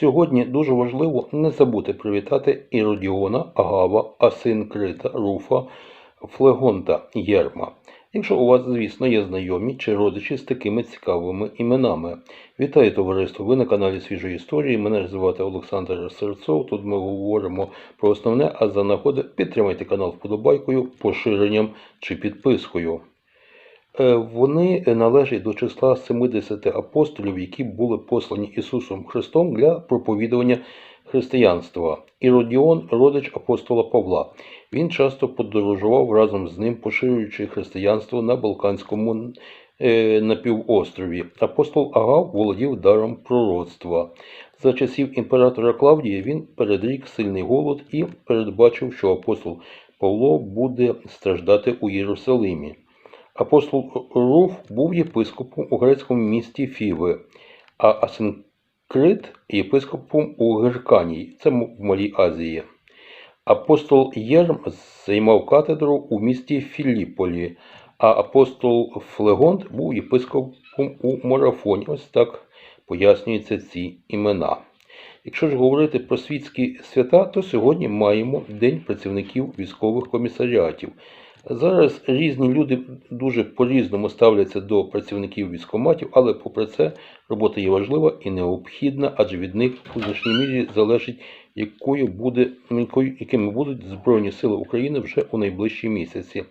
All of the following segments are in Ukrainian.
сьогодні дуже важливо не забути привітати Іродіона, Агава, Асинкрита, Руфа, Флегонта, Єрма. Якщо у вас, звісно, є знайомі чи родичі з такими цікавими іменами. Вітаю товариство! Ви на каналі Свіжої історії. Мене звати Олександр Серцов. Тут ми говоримо про основне, а за нагоди підтримайте канал вподобайкою, поширенням чи підпискою. Е, Вони належать до числа 70 апостолів, які були послані Ісусом Христом для проповідування християнства. Іродіон – родич апостола Павла. Він часто подорожував разом з ним, поширюючи християнство на Балканському е, напівострові. Апостол Агав володів даром пророцтва. За часів імператора Клавдія він передрік сильний голод і передбачив, що апостол Павло буде страждати у Єрусалимі. Апостол Руф був єпископом у грецькому місті Фіви, а Асинкрит єпископом у Герканії, це в Малій Азії. Апостол Єрм займав катедру у місті Філіполі, а апостол Флегонт був єпископом у Марафоні. Ось так пояснюються ці імена. Якщо ж говорити про світські свята, то сьогодні маємо День працівників військових комісаріатів. Зараз різні люди дуже по-різному ставляться до працівників військкоматів, але попри це робота є важлива і необхідна, адже від них у значній мірі залежить, якою буде, якими будуть Збройні Сили України вже у найближчі місяці.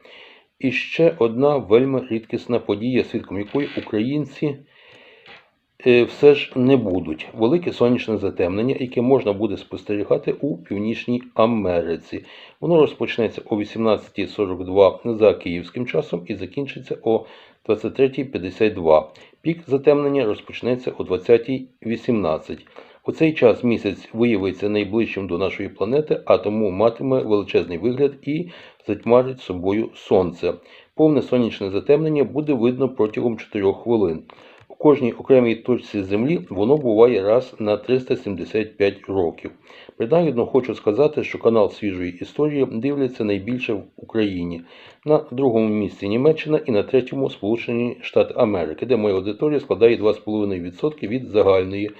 І ще одна вельми рідкісна подія, свідком якої українці все ж не будуть. Велике сонячне затемнення, яке можна буде спостерігати у Північній Америці. Воно розпочнеться о 18.42 за київським часом і закінчиться о 23.52. Пік затемнення розпочнеться о 20.18. У цей час місяць виявиться найближчим до нашої планети, а тому матиме величезний вигляд і затьмарить собою сонце. Повне сонячне затемнення буде видно протягом 4 хвилин. Кожній окремій точці Землі воно буває раз на 375 років. Принагідно хочу сказати, що канал свіжої історії дивляться найбільше в Україні, на другому місці Німеччина і на третьому Сполучені Штати Америки, де моя аудиторія складає 2,5% від загальної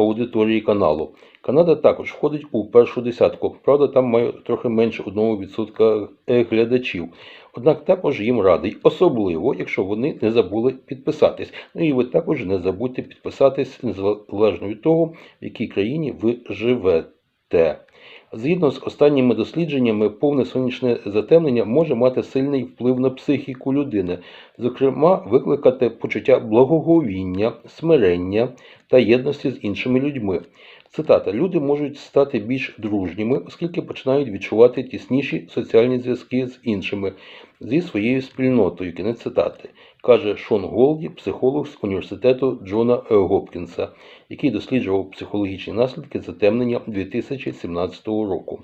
аудиторії каналу. Канада також входить у першу десятку, правда, там має трохи менше 1% глядачів. Однак також їм радий, особливо, якщо вони не забули підписатись. Ну і ви також не забудьте підписатись незалежно від того, в якій країні ви живете. Згідно з останніми дослідженнями, повне сонячне затемнення може мати сильний вплив на психіку людини, зокрема, викликати почуття благоговіння, смирення та єдності з іншими людьми. Цитата: люди можуть стати більш дружніми, оскільки починають відчувати тісніші соціальні зв'язки з іншими, зі своєю спільнотою. Кінець цитати, каже Шон Голді, психолог з університету Джона Гопкінса, який досліджував психологічні наслідки затемнення 2017 року.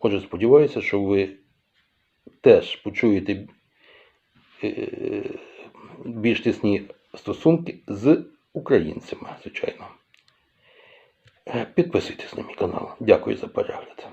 Отже, сподіваюся, що ви теж почуєте е, більш тісні стосунки з українцями, звичайно. Підписуйтесь на мій канал. Дякую за перегляд.